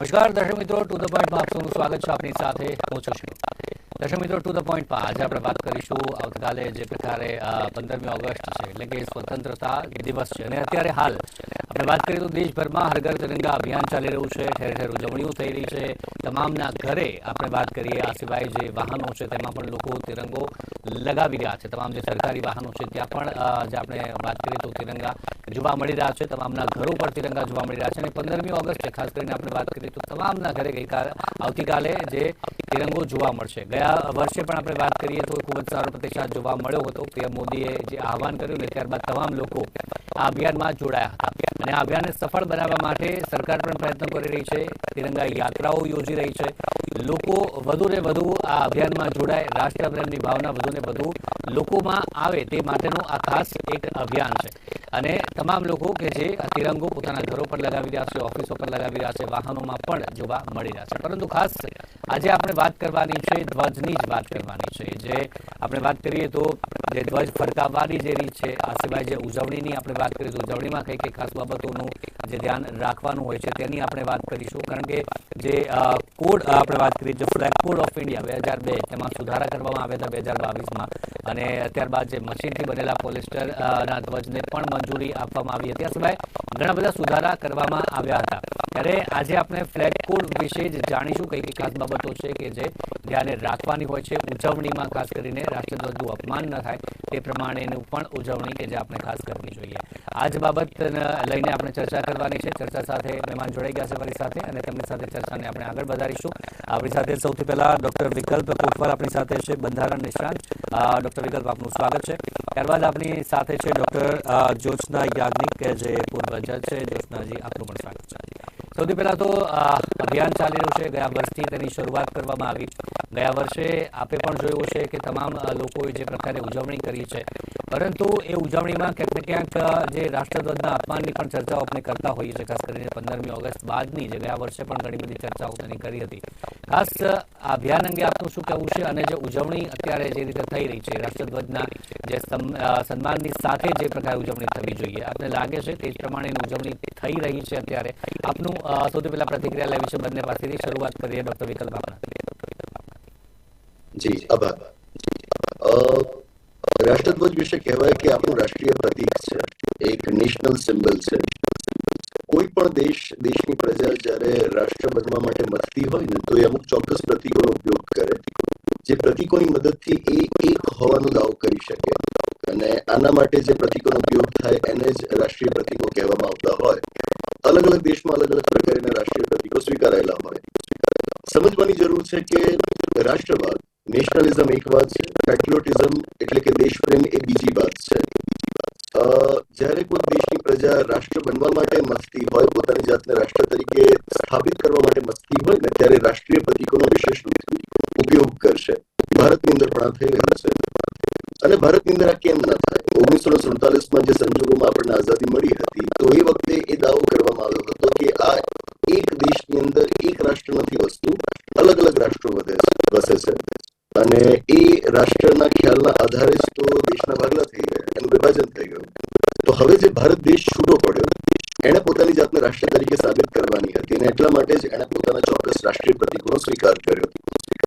નમસ્કાર દર્શક મિત્રો ટુ ધ પોઈન્ટમાં આપનું સ્વાગત છે આપની સાથે. હું છું દર્શક મિત્રો ટુ ધ પોઈન્ટમાં આજે આપણે વાત કરીશું આવતીકાલે જે પ્રકારે પંદરમી ઓગસ્ટ છે, એટલે કે સ્વતંત્રતા દિવસ છે. અને અત્યારે હાલ આપણે વાત કરીએ તો દેશભરમાં હરઘર તિરંગા અભિયાન ચાલી રહ્યું છે, ઠેર ઠેર ઉજવણીઓ થઈ રહી છે. તમામના ઘરે આપણે વાત કરીએ, આ સિવાય જે વાહનો છે તેમાં પણ લોકો તિરંગો લગાવી રહ્યા છે. તમામ જે સરકારી વાહનો છે ત્યાં પણ જે આપણે વાત કરીએ તો તિરંગા જોવા મળી રહ્યા છે. તમામના ઘરો પર તિરંગા જોવા મળી રહ્યા છે. અને પંદરમી ઓગસ્ટ ખાસ કરીને આપણે વાત કરીએ તો તમામના ઘરે ગઈકાલે, આવતીકાલે જે તિરંગો જોવા મળશે. ગયા વર્ષે પણ આપણે વાત કરીએ તો ખૂબ જ સારો પ્રતિસાદ જોવા મળ્યો હતો. પીએમ મોદીએ જે આહવાન કર્યું ને ત્યારબાદ તમામ લોકો આ અભિયાનમાં જોડાયા અને આ અભિયાનને સફળ બનાવવા માટે સરકાર પણ પ્રયત્ન કરી રહી છે. તિરંગા યાત્રાઓ યોજી રહી છે. લોકો વધુ ને વધુ આ અભિયાનમાં જોડાય. રાષ્ટ્રપ્રેમની ભાવના વધુ ને વધુ લોકોમાં આવે તે માટેનું આ ખાસ એક અભિયાન છે. અને તમામ લોકો કે જે તિરંગો પોતાના ઘરો પર લગાવી રહ્યા છે, ઓફિસો પર લગાવી રહ્યા છે, વાહનોમાં પણ જોવા મળી રહ્યા છે. પરંતુ ખાસ આજે આપણે વાત કરવાની છે, ધ્વજની જ વાત કરવાની છે. જે આપણે વાત કરીએ તો જે ધ્વજ ફરકાવવાની જે રીત છે, આ સિવાય જે ઉજવણીની આપણે વાત કરીએ તો ઉજવણીમાં કઈ કઈ ખાસ બાબતોનું જે ધ્યાન રાખવાનું હોય છે. તેની આપણે વાત કરીશું. કારણ કે જે કોડ આપણે વાત કરી, જે ફ્લેગ કોડ ઓફ ઇન્ડિયા બે હજાર બે, તેમાં સુધારા કરવામાં આવ્યા હતા બે હજાર બાવીસમાં. અને ત્યારબાદ જે મશીનથી બનેલા પોલિસ્ટર ધ્વજને પણ મંજૂરી આપવામાં આવી. હતી સિવાય ઘણા બધા સુધારા કરવામાં આવ્યા હતા. ત્યારે આજે આપણે ફ્લેગ કોડ વિશે જ જાણીશું. કઈ કઈ ખાસ બાબતો છે કે જે ધ્યાને રાખવાની હોય છે. ઉજવણીમાં ખાસ કરીને રાષ્ટ્રધ્વજનું અપમાન ન થાય. તે પ્રમાણેનું પણ ઉજવણી કે જે આપણે ખાસ કરવી જોઈએ. આ જ બાબત લઈને આપણે ચર્ચા કરવાની છે. ચર્ચા સાથે મહેમાન જોડાઈ ગયા છે મારી સાથે અને તેમની સાથે ચર્ચાને આપણે આગળ વધારીશું. આપણી સાથે સૌથી પહેલા ડોક્ટર વિકલ્પ કોટવાલ આપણી સાથે છે, બંધારણ નિષ્ણાંત. ડોક્ટર વિકલ્પ, આપનું સ્વાગત છે. ત્યારબાદ આપણી સાથે છે ડોક્ટર જ્યોત્સના યાજ્ઞિક કે જે પૂર્વ જજ છે, જ્યોત્સનાજી, આપનું પણ સ્વાગત છે. સૌથી પહેલા તો અભિયાન ચાલી રહ્યું છે. ગયા વર્ષથી તેની શરૂઆત કરવામાં આવી. ગયા વર્ષે આપે પણ જોયું છે કે તમામ લોકોએ જે પ્રકારે ઉજવણી કરી છે. પરંતુ એ ઉજવણીમાં ક્યાંક ને ક્યાંક જે રાષ્ટ્રધ્વજના અપમાનની પણ ચર્ચાઓ આપણે કરતા હોઈએ છીએ, ખાસ કરીને પંદરમી ઓગસ્ટ બાદની જે ગયા વર્ષે પણ ઘણી બધી ચર્ચાઓ તેની કરી હતી. ખાસ આ અભિયાન અંગે આપનું શું કહેવું છે અને જે ઉજવણી અત્યારે જે રીતે થઈ રહી છે, રાષ્ટ્રધ્વજના જે સન્માનની સાથે જે પ્રકારે ઉજવણી થવી જોઈએ, આપને લાગે છે તે જ પ્રમાણેની ઉજવણી થઈ રહી છે અત્યારે? આપનું સૌથી પહેલા પ્રતિક્રિયા લેવી છે બંને પાસેથી, શરૂઆત કરીએ ડોક્ટર વિકલ્પ જી, આભાર. રાષ્ટ્રધ્વજ વિશે કહેવાય કે આપણું રાષ્ટ્રીય પ્રતીક છે. એક નેશનલ સિમ્બલ છે. કોઈ પણ દેશ, દેશની પ્રજા જ્યારે રાષ્ટ્ર બનવા માટે મથતી હોય ને, તો એ અમુક ચોક્કસ પ્રતીકોનો ઉપયોગ કરે. જે પ્રતીકોની મદદથી એ એક હોવાનો દાવો કરી શકે. અને આના માટે જે પ્રતીકોનો ઉપયોગ થાય, એને જ રાષ્ટ્રીય પ્રતીકો કહેવામાં આવતા હોય. અલગ અલગ દેશમાં અલગ અલગ પ્રકારના રાષ્ટ્રીય પ્રતીકો સ્વીકારાયેલા હોય. સમજવાની જરૂર છે કે રાષ્ટ્રવાદ નેશનલિઝમ એક વાત છે પેટ્રિયોટિઝમ એટલે કે દેશપ્રેમ એ બીજી વાત છે. જ્યારે કોઈ દેશની પ્રજા રાષ્ટ્ર બનવા માટે મસ્તી હોય, પોતાની જાતને રાષ્ટ્ર તરીકે સ્થાપિત કરવા માટે મસ્તી હોય ને, ત્યારે રાષ્ટ્રીય પ્રતિકોનો વિશેષ ઉપયોગ કરશે. ભારતની અંદર પણ થઈ રહ્યું છે. અને ભારતની અંદર આ કેમ ના થાય? ઓગણીસો સુડતાલીસમાં જે સંજોગોમાં આપણને આઝાદી મળી હતી તો એ વખતે એ દાવો કરવામાં આવ્યો હતો કે આ એક દેશની અંદર એક રાષ્ટ્ર નથી વસ્તુ અલગ અલગ રાષ્ટ્રો વધે વસે છે અને એ રાષ્ટ્રના ખ્યાલના આધારે જ તો દેશના ભાગલા થઈ ગયા એનું વિભાજન થઈ ગયું તો હવે જે ભારત દેશ છૂટો પડ્યો એણે પોતાની જાતને રાષ્ટ્ર તરીકે સાબિત કરવાની હતી અને એટલા માટે જ એણે પોતાના ચોક્કસ રાષ્ટ્રીય પ્રતીકોનો સ્વીકાર કર્યો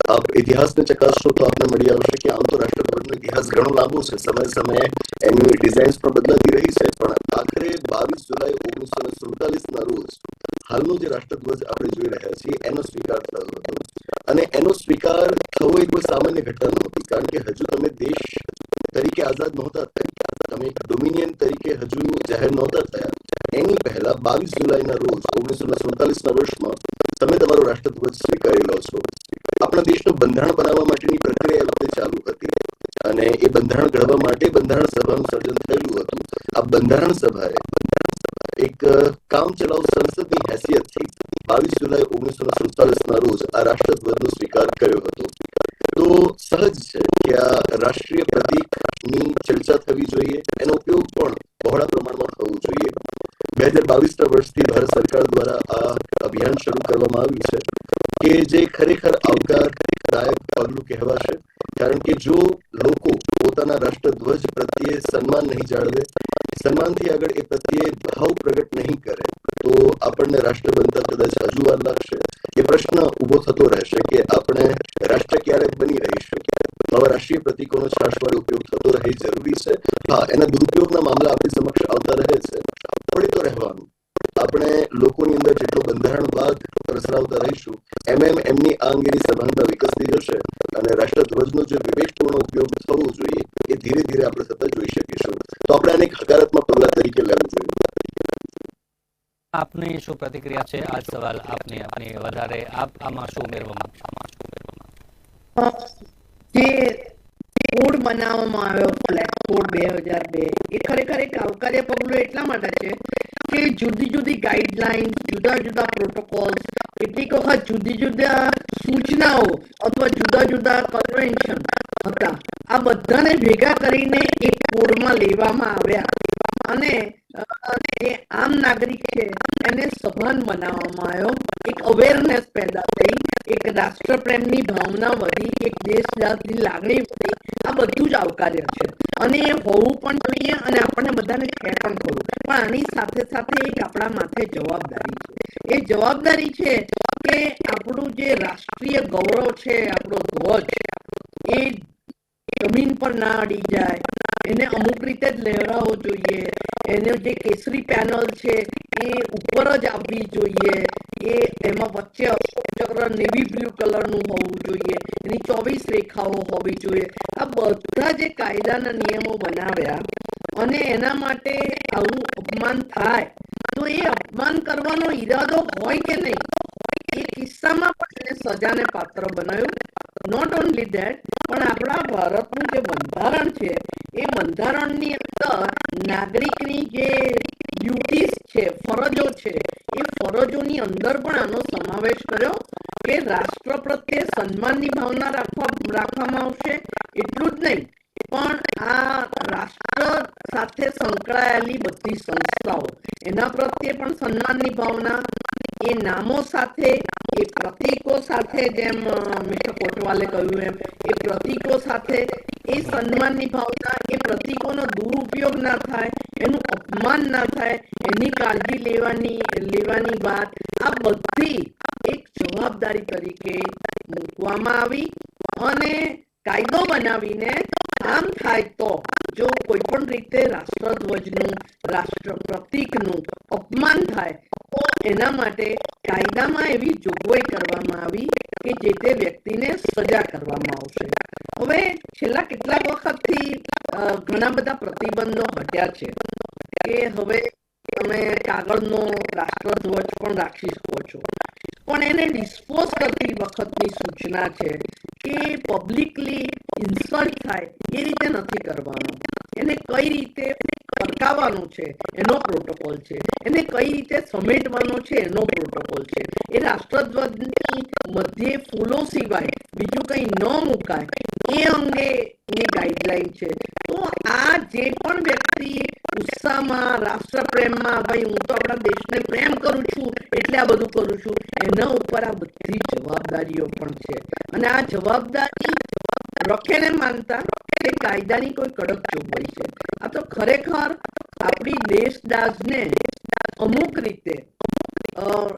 આપ ઇતિહાસને ચકાસશો તો આપને મળી આવશે કે આમ તો રાષ્ટ્રધ્વજનો ઇતિહાસ ઘણો લાંબો છે. સમય સમયે એની ડિઝાઇન્સ પણ બદલાતી રહી છે. પણ આખરે બાવીસ જુલાઈ ઓગણીસો ને સુડતાલીસના રોજ હાલનો જે રાષ્ટ્રધ્વજ આપણે જોઈ રહ્યા છીએ, એનો સ્વીકાર થયો હતો. અને એનો સ્વીકાર થવો એ કોઈ સામાન્ય ઘટના નહોતી કારણ કે હજુ તમે દેશ તરીકે આઝાદ નહોતા તમે ડોમિનિયન તરીકે હજુ જાહેર નહોતા થયા. એની પહેલા બાવીસ જુલાઈના રોજ ઓગણીસો ને સુડતાલીસના વર્ષમાં તમે તમારો રાષ્ટ્રધ્વજ સ્વીકારી લો છો. આપણા દેશનું બંધારણ બનાવવા માટેની પ્રક્રિયા ચાલુ હતી. અને એ બંધારણ ઘડવા માટે બંધારણ સભાનું સર્જન થયેલું હતું. આ બંધારણ સભાએ એક કામ ચલાવ સંસદની હેસિયતથી બાવીસ જુલાઈ ઓગણીસો સુડતાલીસ ના રોજ આ રાષ્ટ્રધ્વજનો સ્વીકાર કર્યો હતો. તો સહજ છે કે આ રાષ્ટ્રીય પ્રતીકની ચર્ચા થવી જોઈએ. એનો ઉપયોગ પણ બહોળા પ્રમાણમાં થવો જોઈએ. બે હજાર બાવીસ ના વર્ષથી ભારત સરકાર દ્વારા આ અભિયાન શરૂ કરવામાં આવ્યું છે, કે જે ખરેખર આવકારદાયક પગલું કહેવાશે. કારણ કે જો લોકો પોતાના રાષ્ટ્રધ્વજ પ્રત્યે સન્માન નહીં જાળવે, સન્માનથી આગળ એ પ્રત્યે ભાવ પ્રગટ નહીં કરે, તો આપણને રાષ્ટ્ર બનતા કદાચ હજુ વાર લાગશે. એ પ્રશ્ન ઊભો થતો રહેશે કે આપણે રાષ્ટ્ર ક્યારે બની રહીશું? આવા રાષ્ટ્રીય પ્રતિકોનો છાશવાળો ઉપયોગ થતો રહે જરૂરી છે. હા, એના દુરુપયોગના મામલા આપણી સમક્ષ આવતા રહે છે પડી તો રહેવાનું આપણે લોકોની અંદર જેટલો બંધારણ બાદ પ્રસરાવતા રહીશું એમ એમ એમની આ અંગેની સભાનતા વિકસતી જશે અને રાષ્ટ્રધ્વજનો જે વિવેકપૂર્ણ ઉપયોગ થવો જોઈએ એ ધીરે ધીરે આપણે સતત જોઈ શકીશું. તો આપણે આને એક હકારાત્મક પગલા તરીકે લેવું જોઈએ. આપની શું પ્રતિક્રિયા છે? આ સવાલ આપની આપની વધારે આપ આમાં શું ઉમેરવા માંગશો? જે કોડ બનાવવામાં આવ્યો ફ્લેગ કોડ બે હજાર બે એ ખરેખર એક આવકાર્ય પગલું એટલા માટે છે કે જુદી જુદી ગાઈડલાઈન જુદા જુદા પ્રોટોકોલ કેટલીક વખત જુદી જુદા સૂચનાઓ અથવા જુદા જુદા કન્વેન્શન હતા આ બધાને ભેગા કરીને એક કોડમાં લેવામાં આવ્યા। અને જે આમ નાગરિક છે એને સભાન બનાવવામાં આવ્યો. એક અવેરનેસ પેદા થઈ એક રાષ્ટ્રપ્રેમની ભાવના વધી એક દેશ જાતની લાગણી વધી આ બધું જ આવકાર્ય છે. અને એ હોવું પણ જોઈએ અને આપણને બધાને છે પણ ખરું પણ આની સાથે સાથે એક આપણા માથે જવાબદારી છે. એ જવાબદારી છે કે આપણું જે રાષ્ટ્રીય ગૌરવ છે આપણો ધ્વજ એ જમીન પર ના અડી જાય. એને અમુક રીતે જ લહેરાવો જોઈએ. એનો જે કેસરી પેનલ છે, એ ઉપર જ આવવી જોઈએ. એ એમાં વચ્ચે ચક્ર નેવી બ્લુ કલરનું હોવું જોઈએ. એની ચોવીસ રેખાઓ હોવી જોઈએ. આ બધા જે કાયદાના નિયમો બનાવ્યા અને એના માટે આવું અપમાન થાય, તો એ અપમાન કરવાનો ઈરાદો હોય કે નહીં? કિસ્સામાં પણ એને સજાને પાત્ર બનાવ્યું. નોટ ઓનલી ધેટ પણ આપણા ભારતનું જે બંધારણ છે, એ બંધારણની અંદર નાગરિકની જે ડ્યુટીઝ છે, ફરજો છે, એ ફરજોની અંદર પણ આનો સમાવેશ કર્યો કે રાષ્ટ્ર પ્રત્યે સન્માનની ભાવના રાખવા, રાખવામાં આવશે. એટલું જ નહીં, પણ આ રાષ્ટ્ર સાથે સંકળાયેલી બધી સંસ્થાઓ, એના પ્રત્યે પણ સન્માનની ભાવના એ નામો સાથે એ પ્રતીકો સાથે જેમ મિસ્ટર કોટવાલે કહ્યું એમ, એ પ્રતીકો સાથે એ સન્માનની ભાવના, એ પ્રતીકોનો દુરુપયોગ ના થાય, એનું અપમાન ના થાય, એની કાળજી લેવાની લેવાની વાત આ બધી એક જવાબદારી તરીકે મૂકવામાં આવી અને કાયદો બનાવીને આમ થાય તો જો કોઈ પણ રીતે રાષ્ટ્રધ્વજનું રાષ્ટ્ર પ્રતિકનું અપમાન થાય, તો એના માટે કાયદામાં એવી જોગવાઈ કરવામાં આવી કે જે તે વ્યક્તિને સજા કરવામાં આવશે. હવે છેલ્લા કેટલાક વખતથી ઘણા બધા પ્રતિબંધો હટ્યા છે કે હવે તમે કાગળનો રાષ્ટ્રધ્વજ પણ રાખી શકો છો. પણ એને ડિસ્પોઝ કરતી વખતની સૂચના છે કે પબ્લિકલી ઇન્સલ્ટ થાય, એ રીતે નથી કરવાનું. એને કઈ રીતે અટકાવવાનું છે, એનો પ્રોટોકોલ છે. એને કઈ રીતે સમેટવાનો છે, એનો પ્રોટોકોલ છે. એ રાષ્ટ્રધ્વજની મધ્યે ફૂલો સિવાય બીજું કંઈ ન મુકાય. એ અંગેની ગાઈડલાઈન છે તો આ જે પણ વ્યક્તિ ઉત્સાહમાં રાષ્ટ્ર પ્રેમમાં ભાઈ હું તો આપણા દેશને પ્રેમ કરું છું એટલે આ બધું કરું છું એના ઉપર આ બધી જવાબદારીઓ પણ છે અને આ જવાબદારી રખેને માનતા એ કાયદાની કોઈ કડક જોગવાઈ છે આ તો ખરેખર આપણી દેશદાજને અમુક રીતે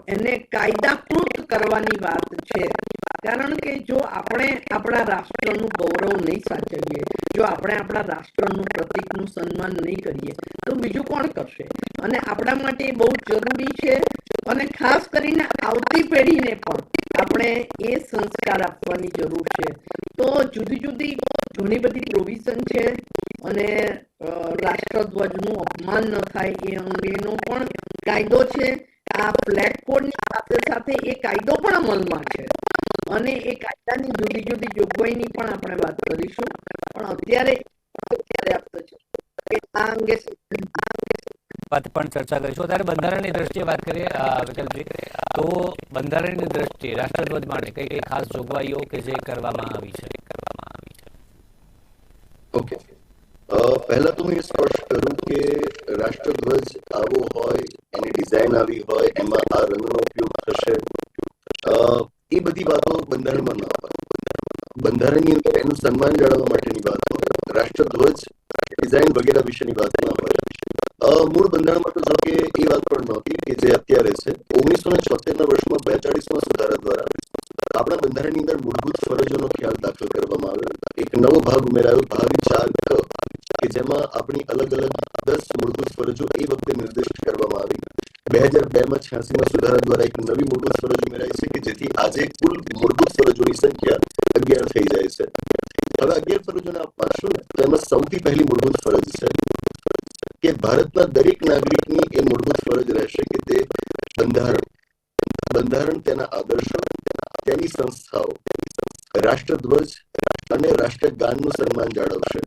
એને કાયદાકૃત કરવાની વાત છે. કારણ કે જો આપણે આપણા રાષ્ટ્રનું ગૌરવ નહીં સાચવીએ, જો આપણે આપણા રાષ્ટ્રનું પ્રતિકનું સન્માન નહીં કરીએ, તો બીજું કોણ કરશે? અને આપણા માટે બહુ જરૂરી છે અને ખાસ કરીને આવતી પેઢીને પણ આપણે એ સંસ્કાર આપવાની જરૂર છે. તો જુદી જુદી ઘણી બધી પ્રોવિઝન છે અને રાષ્ટ્રધ્વજનું અપમાન ન થાય એ અંગેનો પણ કાયદો છે. આ કોડની સાથે સાથે એ કાયદો પણ અમલમાં છે. અને એ કાયદાની જુદી જુદી જોગવાઈની પણ આપણે વાત કરીશું. પણ અત્યારે પર્યાપ્ત છે કે આ અંગે વાત પણ ચર્ચા કરીશું. ત્યારે બંધારણની દ્રષ્ટિએ વાત કરીએ વિકલ્પજી તો બંધારણની દ્રષ્ટિએ રાષ્ટ્રધ્વજ માટે કઈ કઈ ખાસ જોગવાઈઓ કે જે કરવામાં આવી છે કરવામાં આવી છે? ઓકે. પહેલા તો હું એ સ્પર્શ કરું કે રાષ્ટ્રધ્વજ આવો હોય, એની ડિઝાઇન આવી હોય, એમાં આ રંગનો ઉપયોગ થશે. એ બધી વાતો બંધારણમાં ન હોય. બંધારણની અંદર એનું સન્માન જાળવવા માટેની વાત, રાષ્ટ્રધ્વજ ડિઝાઇન વગેરે વિશેની વાત ન હોય. મૂળ બંધારણમાં તો કે એ વાત પણ નહોતી કે જે અત્યારે છે. ઓગણીસો ને છોતેર ના વર્ષમાં બેચાળીસમાં સુધારા દ્વારા આપણા બંધારણની અંદર મૂળભૂત ફરજોનો ખ્યાલ દાખલ કરવામાં આવ્યો. એક નવો ભાગ ઉમેરાયો ભાગ ચાર ક કે જેમાં આપણી અલગ દસ મૂળભૂત ફરજો એ વખતે નિર્દેશિત કરવામાં આવી. બે હજાર બે માં છ્યાસી માં સુધારા દ્વારા એક નવી મૂળભૂત ફરજ ઉમેરાઈ છે કે જેથી આજે કુલ મૂળભૂત ફરજોની સંખ્યા અગિયાર થઈ જાય છે. હવે અગિયાર ફરજોને આપ તેમાં સૌથી પહેલી મૂળભૂત ફરજ છે કે ભારતના દરેક નાગરિકની એ મૂળભૂત ફરજ રહેશે કે તે બંધારણ. બંધારણ તેના આદર્શો, તેની સંસ્થાઓ. રાષ્ટ્રધ્વજ અને રાષ્ટ્રગાનનું સન્માન જાળવશે.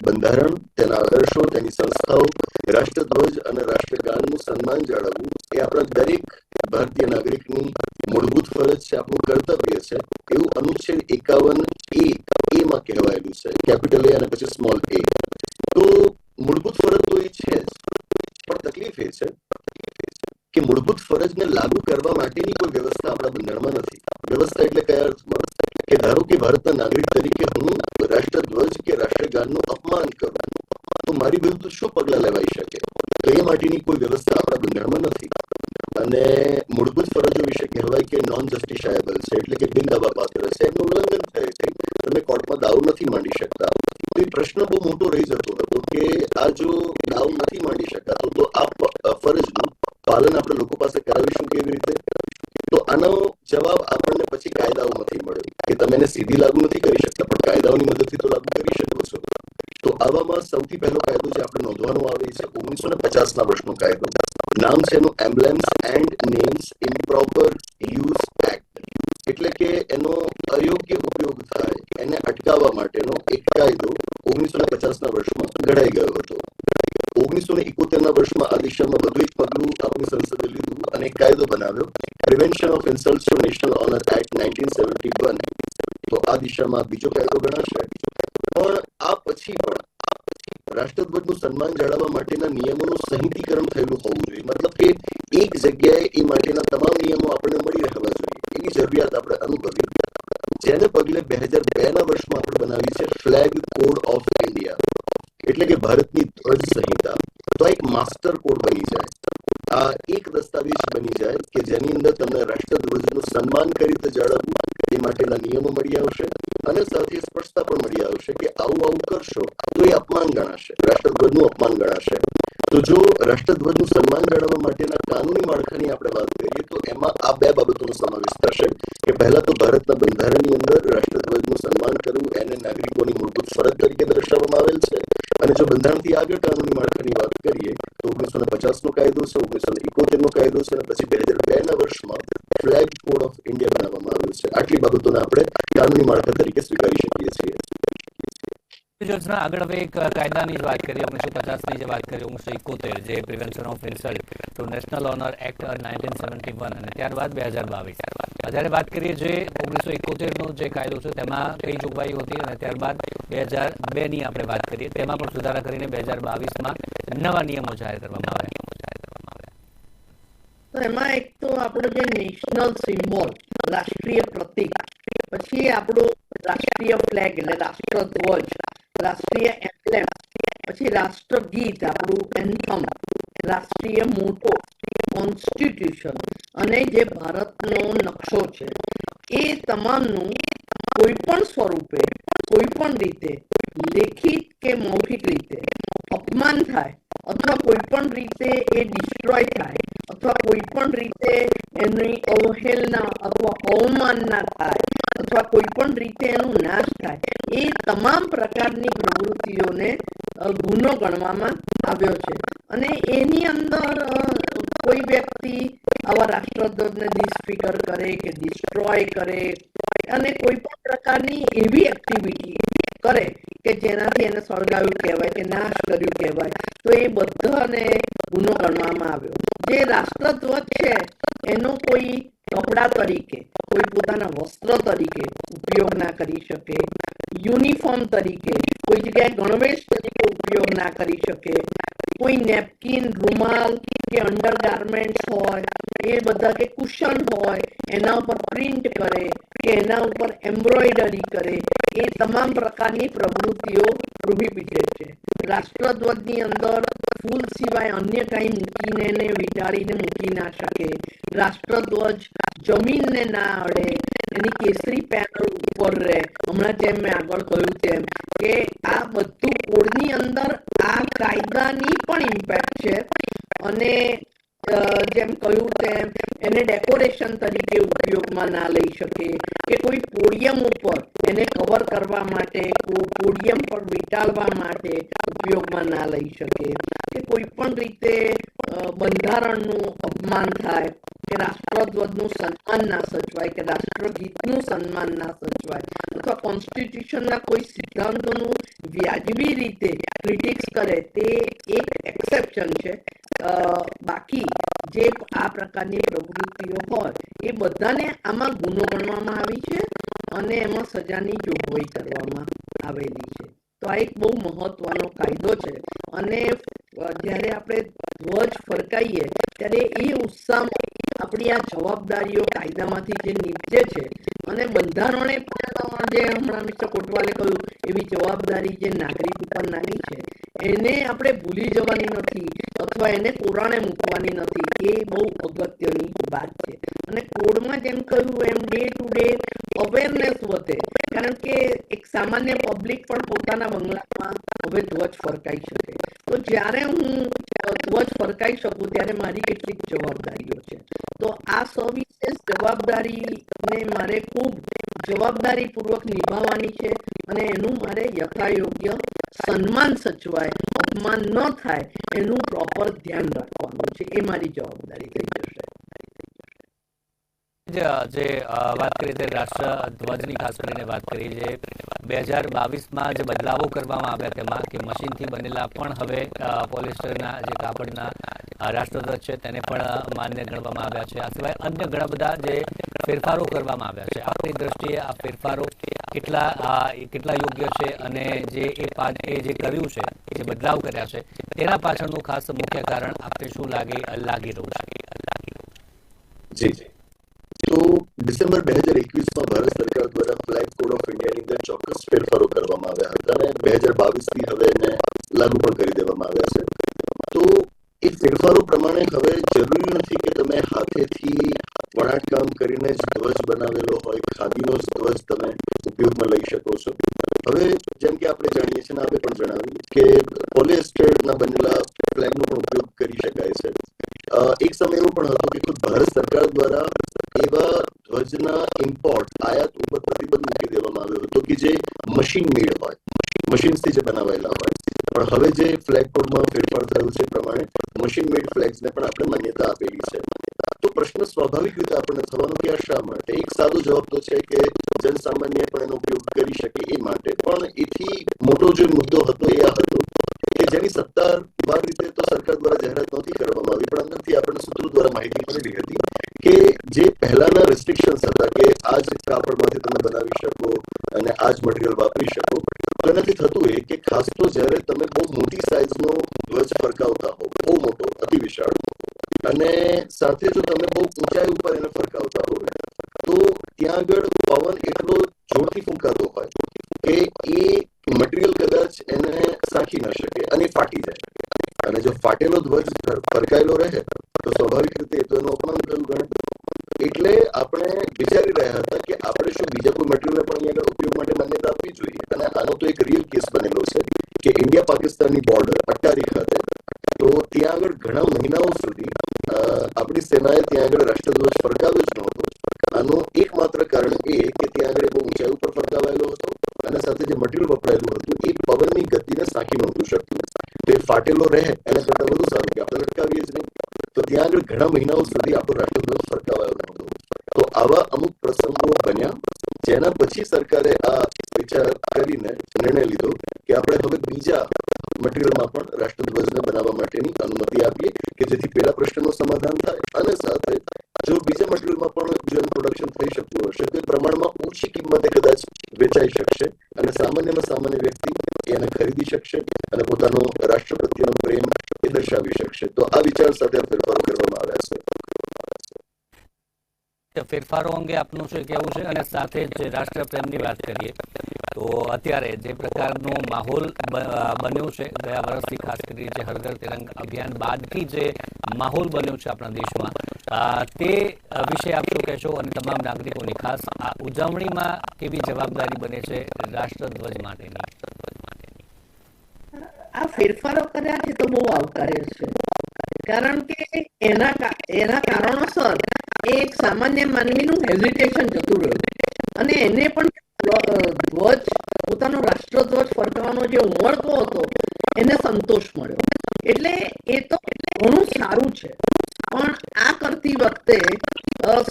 બંધારણ, તેના આદર્શો, તેની સંસ્થાઓ, રાષ્ટ્રધ્વજ અને રાષ્ટ્રગાનનું સન્માન જાળવવું એ આપણા દરેક ભારતીય નાગરિકની મૂળભૂત ફરજ છે, આપણું કર્તવ્ય છે. એવું અનુચ્છેદ એકાવન એ એમાં કહેવાયેલું છે, કેપિટલ એ અને પછી સ્મોલ એ તો મૂળભૂત ફરજ તો એ છે પણ તકલીફ એ છે કે મૂળભૂત ફરજને લાગુ કરવા માટેની કોઈ વ્યવસ્થા આપણા બંધારણમાં નથી. વ્યવસ્થા એટલે કયા અર્થમાં? કે ધારો કે ભારતના નાગરિક તરીકે હું રાષ્ટ્રધ્વજ કે રાષ્ટ્રગાનનું અપમાન કરું, તો મારી વિરુદ્ધ શું પગલાં લેવાઈ શકે? એ માટેની કોઈ વ્યવસ્થા આપણા બંધારણમાં નથી. અને મૂળભૂત ફરજો વિશે કહેવાય કે નોન જસ્ટિસાયેબલ છે, એટલે કે બિન દાવા છે એનું ઉલ્લંઘન થાય છે. તમે કોર્ટમાં દાવ નથી માંડી શકતા. એ પ્રશ્ન બહુ મોટો રહી જતો હતો કે આ જો દાવ નથી માંડી શકાતો, તો આ ફરજનું પાલન આપણે લોકો પાસે કરાવીશું કેવી રીતે તો આનો જવાબ આપણને પછી કાયદાઓમાંથી મળ્યો કે તમે એને સીધી લાગુ નથી કરી શકતા પણ કાયદાઓની મદદથી તો લાગુ કરી શકો છો તો આવામાં સૌથી પહેલો કાયદો જે આપણે નોંધવાનો આવે છે ઓગણીસો ને પચાસ ના વર્ષનો કાયદો નામ છે એનું emblems and names improper use act એટલે કે એનો અયોગ્ય ઉપયોગ થાય એને અટકાવવા માટેનો એક કાયદો ઓગણીસો ને પચાસ ના વર્ષમાં ઘડાઈ ગયો હતો ઓગણીસો ને ઇકોતેર ના વર્ષમાં આ દિશામાં વધુ એક પગલું આપણી સંસદે લીધું અને એક કાયદો બનાવ્યો prevention of insult to national honour act nineteen seventy one તો આ દિશામાં બીજો કાયદો ગણાશે. પણ આ પછી પણ રાષ્ટ્રધ્વજનું સન્માન જાળવવા માટેના નિયમોનું સંહિતીકરણ થયેલું હોવું જોઈએ. મતલબ કે એક જગ્યાએ એ માટેના તમામ નિયમો આપણને મળી રહેવા જોઈએ. એની જરૂરિયાત આપણે અનુભવી જેને પગલે બે હજાર બે ના વર્ષમાં આપણે બનાવી છે ફ્લેગ કોડ ઓફ ઇન્ડિયા. એટલે કે ભારતની ધ્વજ સંહિતા તો એક માસ્ટર કોડ બની જાય. એક દસ્તાવેજ બની જાય કે જેની અંદર તમને રાષ્ટ્રધ્વજનું સન્માન કઈ રીતે જાળવવું એ માટેના નિયમો મળી આવશે અને સાથે સ્પષ્ટતા પણ મળી આવશે કે આવું આવું કરશો તો એ અપમાન ગણાશે, રાષ્ટ્રધ્વજનું અપમાન ગણાશે. તો જો રાષ્ટ્રધ્વજનું સન્માન જાળવવા માટેના કાનૂની માળખાની આપણે વાત કરીએ તો એમાં આ બે બાબતોનો સમાવેશ થશે. કે પહેલા તો ભારતના બંધારણની અંદર રાષ્ટ્રધ્વજનું સન્માન કરવું એને નાગરિકોની મૂળભૂત ફરજ તરીકે દર્શાવવામાં આવેલ છે અને જો બંધારણથી આગળ કાનૂની માળખાની વાત કરીએ તો ઓગણીસો ને પચાસનો કાયદો છે ઓગણીસો ને ઇકોતેર નો કાયદો છે અને પછી બે હજાર બે ના વર્ષમાં ફ્લેગ કોડ ઓફ ઇન્ડિયા બનાવવામાં આવ્યો છે આટલી બાબતોને આપણે કાનૂની માળખા તરીકે સ્વીકારી શકીએ છીએ યોજના આગળ હવે એક કાયદાની જ વાત કરીએ, ઓગણીસો પચાસની જે વાત કરીએ, ઓગણીસો ઇકોતેર જે prevention of insult to national honour act nineteen seventy one અને ત્યારબાદ બે હજાર બાવીસ. જ્યારે વાત કરીએ જે ઓગણીસો ઇકોતેરનો જે કાયદો છે, તેમાં કઈ જોગવાઈઓ હતી અને ત્યારબાદ બે હજાર બેની આપણે વાત કરીએ, તેમાં પણ સુધારા કરીને બે હજાર બાવીસમાં નવા નિયમો જાહેર કરવામાં આવ્યા. તો એમાં એક તો આપણો જે નેશનલ સિમ્બોલ રાષ્ટ્રીય પ્રતિક પછી આપણો રાષ્ટ્રીય ફ્લેગ એટલે રાષ્ટ્રધ્વજ રાષ્ટ્રીય એમ્બ્લેમ પછી રાષ્ટ્રગીત આપણું એન્થમ રાષ્ટ્રીય મોટો કોન્સ્ટિટ્યુશન અને જે ભારતનો નકશો છે એ તમામનું કોઈ પણ સ્વરૂપે કોઈ પણ રીતે લેખિત કે મૌખિક રીતે અપમાન થાય અથવા કોઈ પણ રીતે એ ડિસ્ટ્રોય થાય અથવા કોઈ પણ રીતે એની અવહેલના અથવા અવમાનના થાય અથવા કોઈ પણ રીતે એનો નાશ થાય એ તમામ પ્રકારની પ્રવૃત્તિઓને ગુનો ગણવામાં આવ્યો છે અને એની અંદર કોઈ વ્યક્તિ આવા રાષ્ટ્રધ્વજને ડિસ્ફિગર કરે કે ડિસ્ટ્રોય કરે અને કોઈ પણ પ્રકારની એવી એક્ટિવિટી કરે કે જેનાથી એને સળગાવ્યું કહેવાય, કે નાશ કર્યું કહેવાય, તો એ બધાને ગુનો ગણવામાં આવ્યો. જે રાષ્ટ્રધ્વજ છે, એનો કોઈ કપડા તરીકે, કોઈ પોતાના વસ્ત્ર તરીકે ઉપયોગ ના કરી શકે, યુનિફોર્મ તરીકે, કોઈ જગ્યાએ ગણવેશ તરીકે ઉપયોગ ના કરી શકે કોઈ નેપકિન, રૂમાલ, કે અંડરગાર્મેન્ટ્સ હોય, એ બધા કે કુશન હોય, એના ઉપર પ્રિન્ટ કરે, કે એના ઉપર એમ્બ્રોઇડરી કરે, એ તમામ પ્રકારની પ્રવૃત્તિઓ રૂબી પીટે છે. રાષ્ટ્રધ્વજની અંદર ફૂલ સિવાય અન્ય કંઈ મૂકીને એને વીંટાળીને મૂકી ના શકે. રાષ્ટ્રધ્વજ જમીનને ના અડે, એની કેસરી પેનલ ઉપર રહે. હમણાં જેમ મેં આગળ કહ્યું તેમ, કે આ બધું કોડની અંદર આ કાયદાની પણ ઇમ્પેક્ટ છે. અને જેમ કહ્યું તેમ, એને ડેકોરેશન તરીકે ઉપયોગમાં ના લઈ શકે કે કોઈ પોડિયમ ઉપર એને કવર કરવા માટે પોડિયમ પર વિટાળવા માટે ઉપયોગમાં ના લઈ શકે. કે કોઈ પણ રીતે બંધારણનું અપમાન થાય કે રાષ્ટ્રધ્વજનું સન્માન ના સચવાય કે રાષ્ટ્રગીતનું સન્માન ના સચવાય અથવા કોન્સ્ટિટ્યુશનના કોઈ સિદ્ધાંતોનું વ્યાજબી રીતે ક્રિટિક્સ કરે તે એક એક્સેપ્શન છે બાકી જે આ પ્રકારની પ્રવૃત્તિઓ હોય એ બધાને આમાં ગુનો ગણવામાં આવી છે અને એમાં સજાની જોગવાઈ કરવામાં આવેલી છે તો આ એક બહુ મહત્વનો કાયદો છે. અને જ્યારે આપણે ધ્વજ ફરકાઈએ, ત્યારે એ ઉત્સાહમાં આપણી આ જવાબદારીઓ કાયદામાંથી જે નીપજે છે અને બંધારણે જે હમણાં મિસ્ટર કોટવાલે કહ્યું, એવી જવાબદારી જે નાગરિક ઉપર નાની છે, એને આપણે ભૂલી જવાની નથી અથવા એને કોરાણે મૂકવાની નથી, એ બહુ અગત્યની વાત છે. અને કોડમાં જેમ કહ્યું, એમ ડે ટુ ડે અવેરનેસ વધે. કારણ કે એક સામાન્ય પબ્લિક પણ પોતાના બંગલામાં હવે ધ્વજ ફરકાઈ શકે. તો જ્યારે હું ધ્વજ ફરકાઈ શકું ત્યારે મારી કેટલીક જવાબદારીઓ છે. તો આ સવિશેષ જવાબદારીને મારે ખૂબ જવાબદારીપૂર્વક નિભાવવાની છે અને એનું મારે યથાયોગ્ય સન્માન સચવાય, અપમાન ન થાય એનું પ્રોપર ધ્યાન રાખવાનું છે. એ મારી જવાબદારી થઈ જશે. જે વાત કરી તે રાષ્ટ્ર ધ્વજની ખાસ કરીને વાત કરી છે બે હજાર બાવીસમાં જે બદલાવો કરવામાં આવ્યા તેમાં કે મશીનથી બનેલા પણ હવે પોલિસ્ટરના જે કાપડના રાષ્ટ્રધ્વજ છે તેને પણ માન્ય ગણવામાં આવ્યા છે. આ સિવાય અન્ય ઘણા બધા જે ફેરફારો કરવામાં આવ્યા છે. આપણી દ્રષ્ટિએ આ ફેરફારો કેટલા કેટલા યોગ્ય છે અને જે એ જે કર્યું છે, જે બદલાવ કર્યા છે, તેના પાછળનું ખાસ મુખ્ય કારણ આપણે શું લાગે, લાગી રહ્યું છે? જી. તો ડિસેમ્બર બે હજાર એકવીસમાં ભારત સરકાર દ્વારા ફ્લેગ કોડ ઓફ ઇન્ડિયાની અંદર ચોક્કસ ફેરફારો કરવામાં આવ્યા હતા અને બે હજાર બાવીસથી હવે એને લાગુ પણ કરી દેવામાં આવ્યા છે તો એ ફેરફારો પ્રમાણે હવે જરૂરી નથી કે તમે હાથેથી વણાટ કામ કરીને જ ધ્વજ બનાવેલો હોય ખાદીનો જ ધ્વજ તમે ઉપયોગમાં લઈ શકો છો હવે જેમ કે આપણે જાણીએ છીએ આપણે પણ જણાવ્યું કે પોલિએસ્ટરના બનેલા ફ્લેગનો પણ ઉપયોગ કરી શકાય છે એક સમય એવો પણ હતો કે ખુદ ભારત સરકાર દ્વારા એવા ધ્વજના ઇમ્પોર્ટ આયાત ઉપર પ્રતિબંધ મૂકી દેવામાં આવ્યો હતો કે જે મશીન મેડ હોય મશીન્સથી જે બનાવાયેલા હોય પણ હવે જે ફ્લેગ કોડમાં ફેરફાર થયો છે પ્રમાણે મશીન મેડ ફ્લેગ્સને પણ આપણે માન્યતા આપેલી છે તો પ્રશ્ન સ્વાભાવિક રીતે આપણને થવાનો કે શા માટે? એક સાદો જવાબ તો છે કે જનસામાન્ય પણ એનો ઉપયોગ કરી શકે એ માટે. પણ એથી મોટો જે મુદ્દો હતો એ આ હતો કે જેની સત્તાવાર રીતે તો સરકાર દ્વારા જાહેરાત નહોતી કરવામાં આવી, પણ અંદરથી આપણને સૂત્રો દ્વારા માહિતી મળી હતી કે જે પહેલાના રેસ્ટ્રિક્શન્સ હતા કે આ જ કાપડમાંથી તમે બનાવી શકો અને આ જ મટીરિયલ વાપરી શકો. એનાથી થતું એ કે ખાસ તો જ્યારે તમે બહુ મોટી સાઇઝનો ધ્વજ ફરકાવતા હો બહુ મોટો અતિ વિશાળ અને સાથે જો તમે બહુ ઊંચાઈ ઉપર એને ફરકાવતા હો તો ત્યાં આગળ પવન એટલો જોરથી ફૂંકાતો હોય કે એ મટીરિયલ કદાચ એને સાંખી ન શકે અને ફાટી જાય અને જો ફાટેલો ધ્વજ ફરકાયેલો રહે તો સ્વાભાવિક રીતે તો એનું અપમાન થયું ગણે એટલે આપણે વિચારી રહ્યા હતા કે આપણે શું બીજા કોઈ મટીરિયલ પણ અહીંયા આગળ ઉપયોગ માટે માન્યતા આપવી જોઈએ અને આનો તો એક રિયલ કેસ બનેલો છે કે ઇન્ડિયા પાકિસ્તાનની બોર્ડર અટ્ટારી ખાતે તો ત્યાં આગળ ઘણા મહિનાઓ સુધી આપણી સેનાએ ત્યાં આગળ રાષ્ટ્રધ્વજ ફરકાવ્યો જ નહોતો આનું એકમાત્ર કારણ એ કે ત્યાં આગળ બહુ ઊંચાઈ ઉપર ફરકાવાયેલો હતો અને સાથે જે મટીરિયલ વપરાયેલું હતું એ પવનની ગતિને સાંખી નહોતું શકતું તો એ ફાટેલો રહે એના કરતા વધુ સારું કે આપણે લટકાવીએ જ નહીં તો ત્યાં આગળ ઘણા મહિનાઓ સુધી આપણો રાષ્ટ્રધ્વજ ફરકાવાયો નહોતો તો આવા અમુક પ્રસંગો બન્યા જેના પછી સરકારે આ વિચાર કરીને નિર્ણય લીધો કે આપણે હવે બીજા મટીરિયલમાં પણ રાષ્ટ્રધ્વજને બનાવવા માટેની અનુમતિ આપીએ કે જેથી પેલા પ્રશ્નનું સમાધાન થાય અને સાથે જો બીજા મટીરિયલમાં પણ જો પ્રોડક્શન થઈ શકતું હશે તો એ પ્રમાણમાં ઓછી કિંમતે કદાચ વેચાઈ શકશે અને સામાન્યમાં સામાન્ય એને ખરીદી શકશે અને પોતાનો રાષ્ટ્ર પ્રેમ એ દર્શાવી શકશે તો આ વિચાર સાથે ફેરફારો કરવામાં આવ્યા છે ફેરફારો અંગે આપનું શું કહેવું છે અને સાથે જ રાષ્ટ્ર પ્રેમની વાત કરીએ તો અત્યારે જે પ્રકારનો માહોલ બન્યો છે ગયા વર્ષથી ખાસ કરીને જે હરઘર તિરંગ અભિયાન બાદથી જે માહોલ બન્યો છે આપણા દેશમાં. તે વિશે આપ શું કહેશો અને તમામ નાગરિકોની ખાસ આ ઉજવણીમાં કેવી જવાબદારી બને છે રાષ્ટ્રધ્વજ માટેની. આ ફેરફારો કર્યા છે તો બહુ આવકાર્ય છે. કારણ કે એના એના કારણોસર એક સામાન્ય માનવીનું હેઝિટેશન જતું રહ્યું. અને એને પણ ધ્વજ, પોતાનો રાષ્ટ્રધ્વજ ફરકાવવાનો જે ઉમળકો હતો, એને સંતોષ મળ્યો. એટલે એ તો ઘણું સારું છે. પણ આ કરતી વખતે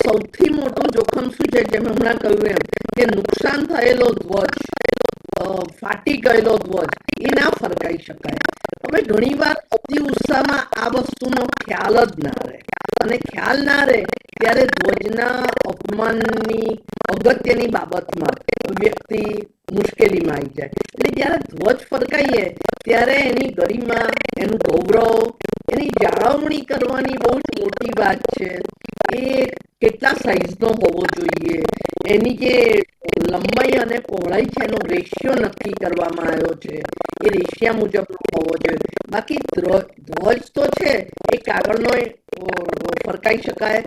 સૌથી મોટું જોખમ શું છે? જેમ હમણાં કહ્યું એમ, કે નુકસાન થયેલો ધ્વજ ફાટી ગયેલો ધ્વજ એ ના ફરકાઈ શકાય. હવે ઘણી વાર અતિ ઉત્સાહમાં આ વસ્તુનો ખ્યાલ જ ના રહે. અને ખ્યાલ ના રહે ત્યારે ધ્વજના અપમાનની, અગત્યની બાબતમાં વ્યક્તિ મુશ્કેલીમાં આવી જાય. એટલે જ્યારે ધ્વજ ફરકાઈએ, ત્યારે એની ગરિમા, એનું ગૌરવ, એની જાળવણી કરવાની બહુ જ મોટી વાત છે. એ કેટલા સાઈઝનો હોવો જોઈએ? એની જે લંબાઈ અને પહોળાઈ છે, એનો રેશિયો નક્કી કરવામાં આવ્યો છે. એ રેશિયા મુજબ હોવો જોઈએ. બાકી ધ્વજ તો છે, એ કાગળનો ફરકાઈ શકાય.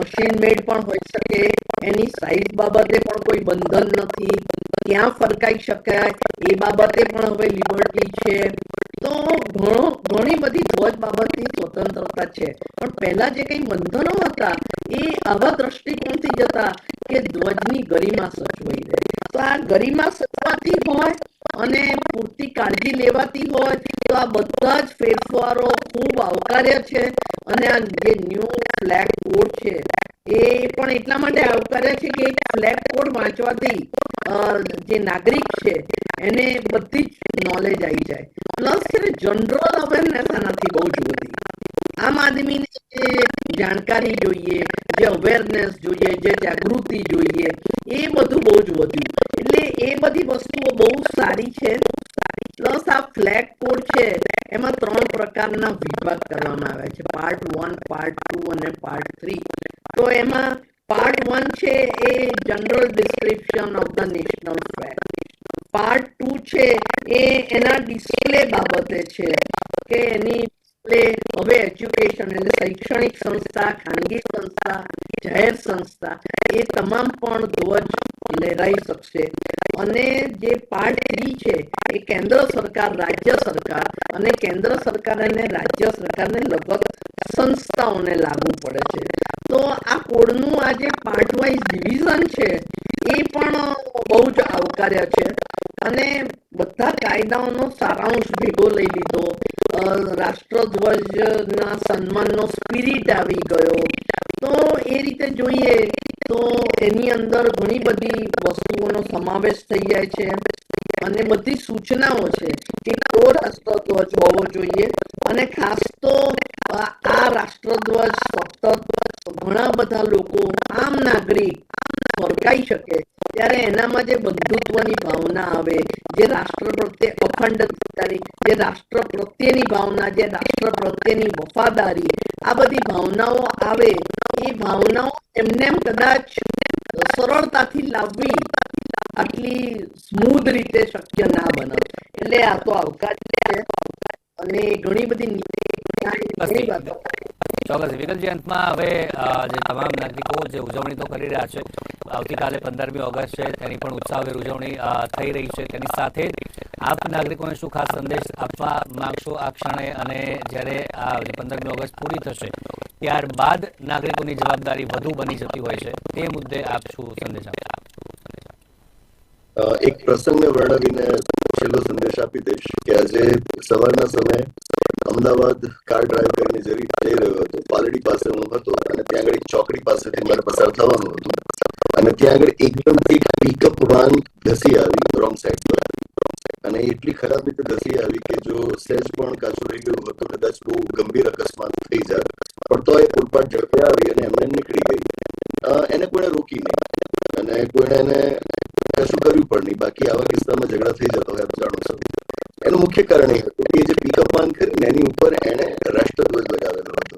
મશીન મેડ પણ હોઈ શકે. એની સાઈઝ બાબતે પણ કોઈ બંધન નથી. ક્યાં ફરકાઈ શકાય. એ બાબતે પણ હવે લિબર્ટી છે. તો ઘણો, ઘણી બધી ધ્વજ બાબતની સ્વતંત્રતા છે. પણ પહેલા જે કઈ બંધનો હતા, એ આવા દ્રષ્ટિકોણથી જતા કે ધ્વજની ગરિમા સચવાઈ રહે. તો આ ગરિમા સચવાતી હોય અને પૂરતી કાળજી લેવાતી હોય, તો આ બધા જ ફેરફારો ખૂબ આવકાર્ય છે. અને આ જે ન્યૂ ફ્લેગ કોડ છે એ પણ એટલા માટે આવકાર્ય છે કે બ્લેક કોડ વાંચવાથી જે નાગરિક છે, એને બધી જ નોલેજ આવી જાય. પ્લસ છે જનરલ અવેરનેસ આનાથી બહુ જ વધી. આમ આદમીને જે જાણકારી જોઈએ, જે અવેરનેસ જોઈએ, જે જાગૃતિ જોઈએ, એ બધું બહુ જ વધ્યું. એટલે એ બધી વસ્તુઓ બહુ સારી છે. પ્લસ આ ફ્લેગ કોડ છે, એમાં ત્રણ પ્રકારના વિભાગ કરવામાં આવ્યા છે. પાર્ટ વન પાર્ટ ટુ અને પાર્ટ થ્રી તો એમાં પાર્ટ વન છે એ general description of the national flag part two છે એ એના ડિસ્પ્લે બાબતે છે. કે એની હવે એજ્યુકેશન એટલે શૈક્ષણિક સંસ્થા ખાનગી સંસ્થા જાહેર સંસ્થા એ તમામ પણ ધ્વજ લહેરાઈ શકશે અને જે પાર્ટ બી છે એ કેન્દ્ર સરકાર રાજ્ય સરકાર અને કેન્દ્ર સરકાર અને રાજ્ય સરકારને લગભગ સંસ્થાઓને લાગુ પડે છે તો આ કોડનું આ જે પાર્ટ વાઇઝ ડિવિઝન છે એ પણ બહુ જ આવકાર્ય છે. અને બધા કાયદાઓનો સારાંશ ભેગો લઈ લીધો. રાષ્ટ્રધ્વજના સન્માનનો સ્પિરિટ આવી ગયો. તો એ રીતે જોઈએ તો એની અંદર ઘણી બધી વસ્તુઓનો સમાવેશ થઈ જાય છે. અને બધી સૂચનાઓ છે કે કયો રાષ્ટ્રધ્વજ હોવો જોઈએ. અને ખાસ તો આ રાષ્ટ્રધ્વજ સતત ઘણા બધા લોકો, આમ નાગરિક ફરકાઈ શકે. ત્યારે એનામાં જે બંધુત્વની ભાવના આવે, જે રાષ્ટ્ર પ્રત્યે અખંડતાની જે રાષ્ટ્ર પ્રત્યેની ભાવના, જે રાષ્ટ્ર પ્રત્યેની વફાદારી, આ બધી ભાવનાઓ આવે. એ ભાવનાઓ એમને એમ કદાચ સરળતાથી લાવવી આટલી સ્મૂધ રીતે શક્ય ના બને. એટલે આ તો છે. અને ઘણી બધી ચોક્કસ. વિકલજી અંતમાં હવે જે તમામ નાગરિકો જે ઉજવણી તો કરી રહ્યા છે આવતીકાલે પંદરમી ઓગસ્ટ છે તેની પણ ઉત્સાહભેર ઉજવણી થઈ રહી છે. તેની સાથે આપ નાગરિકોને શું ખાસ સંદેશ આપવા માંગશો આ ક્ષણે અને જ્યારે આ પંદરમી ઓગસ્ટ પૂરી થશે ત્યારબાદ નાગરિકોની જવાબદારી વધુ બની જતી હોય છે. તે મુદ્દે આપ શું સંદેશ આપશો? એક પ્રસંગને વર્ણવીને છેલ્લો સંદેશ આપી દઈશ કે આજે સવારના સમયે અમદાવાદ કાર ડ્રાઈવ કરીને જરી જઈ રહ્યો હતો પાલડી પાસે હું હતો અને ત્યાં આગળ એક ચોકડી પાસેથી મારે પસાર થવાનું હતું. અને ત્યાં આગળ એકદમ એક પિકઅપ વાન ધસી આવી રોંગ સાઈડ અને એટલી ખરાબ રીતે ધસી આવી કે જો સહેજ પણ કાચું રહી ગયું હતું, કદાચ બહુ ગંભીર અકસ્માત થઈ જાય. પણ તો એ પૂરપાટ ઝડપે આવી અને એમને નીકળી ગઈ. એને કોઈને રોકી નહીં. અને કોઈને એને કશું કર્યું? પણ નહીં બાકી આવા કિસ્સામાં ઝઘડા થઈ જતો હોય જાણો છો. એનું મુખ્ય કારણ એ હતું કે જે પિકઅપ વાન કરીને એની ઉપર એને રાષ્ટ્રધ્વજ લગાવેલો હતો.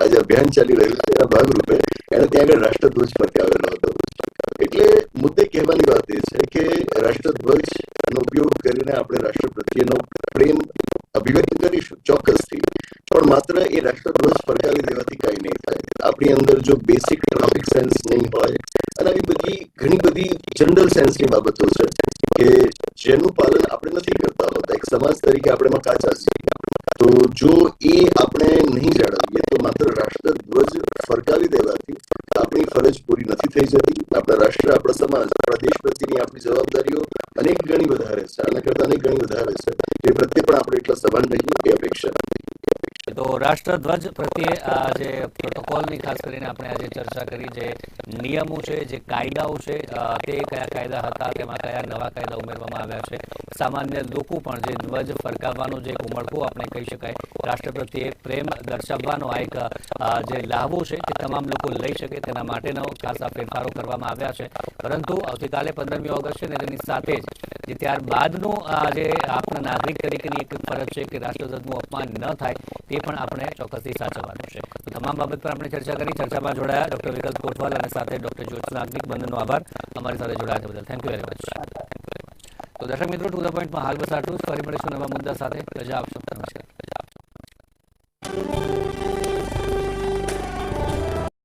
આજે અભિયાન ચાલી રહ્યું છે, એના ભાગરૂપે એને ત્યાં આગળ રાષ્ટ્રધ્વજ ફરકાવેલો હતો. એટલે મુદ્દે કહેવાની વાત એ છે કે રાષ્ટ્રધ્વજ નો ઉપયોગ કરીને આપણે રાષ્ટ્ર પ્રત્યેનો પ્રેમ અભિવ્યક્ત કરીશું, ચોક્કસથી. પણ માત્ર એ રાષ્ટ્રધ્વજ ફરકાવી દેવાથી કઈ નહીં થાય. આપણી અંદર જો બેસિક ટ્રાફિક સેન્સ નહીં હોય અને આવી બધી ઘણી બધી જનરલ સેન્સની બાબતો છે કે જેનું પાલન આપણે નથી કરતા હોતા એક સમાજ તરીકે આપણે એમાં કાચા છીએ તો જો એ આપણે નહીં જાળવીએ તો માત્ર રાષ્ટ્રધ્વજ ફરકાવી દેવાથી આપણી ફરજ પૂરી નથી થઈ જતી આપણા રાષ્ટ્ર આપણા સમાજ આપણા દેશ પ્રત્યેની આપણી જવાબદારીઓ અનેક ગણી વધારે છે આના કરતા અનેક ગણી વધારે છે એ પ્રત્યે પણ આપણે એટલા સભાન રહીએ એ અપેક્ષા તો રાષ્ટ્રધ્વજ પ્રત્યે આ જે પ્રોટોકોલની ખાસ કરીને આપણે આજે ચર્ચા કરી, જે નિયમો છે, જે કાયદાઓ છે તે કયા કાયદા હતા, તેમાં કયા નવા કાયદા ઉમેરવામાં આવ્યા છે. સામાન્ય લોકો પણ જે ધ્વજ ફરકાવવાનો જે ઉમળકો આપણે કહી શકાય. રાષ્ટ્ર પ્રત્યે પ્રેમ દર્શાવવાનો આ એક જે લાભો છે તે તમામ લોકો લઈ શકે તેના માટેનો ખાસ આ ફેરફારો કરવામાં આવ્યા છે. પરંતુ આવતીકાલે પંદરમી ઓગસ્ટ છે ને તેની સાથે જ ત્યારબાદનું આ જે આપણા નાગરિક તરીકેની એક ફરજ છે કે રાષ્ટ્રધ્વજનું અપમાન ન થાય, તે પણ આપણે ચોક્કસથી સાચવવાનું છે. તો તમામ બાબત પર આપણે ચર્ચા કરી, ચર્ચામાં જોડાયા ડોક્ટર વિકલ્પ કોટવાલ અને સાથે ડોક્ટર જ્યોત્સના અગ્નિક બંનેનો આભાર. અમારી સાથે જોડાયા બદલ થેન્ક યુ વેરી મચ તો દર્શક મિત્રો, ટુ ધ પોઈન્ટમાં હાલ બસ આટલું ફરી મળીશું નવા મુદ્દા સાથે. રજા આપશો. નમસ્કાર. રજા આપશો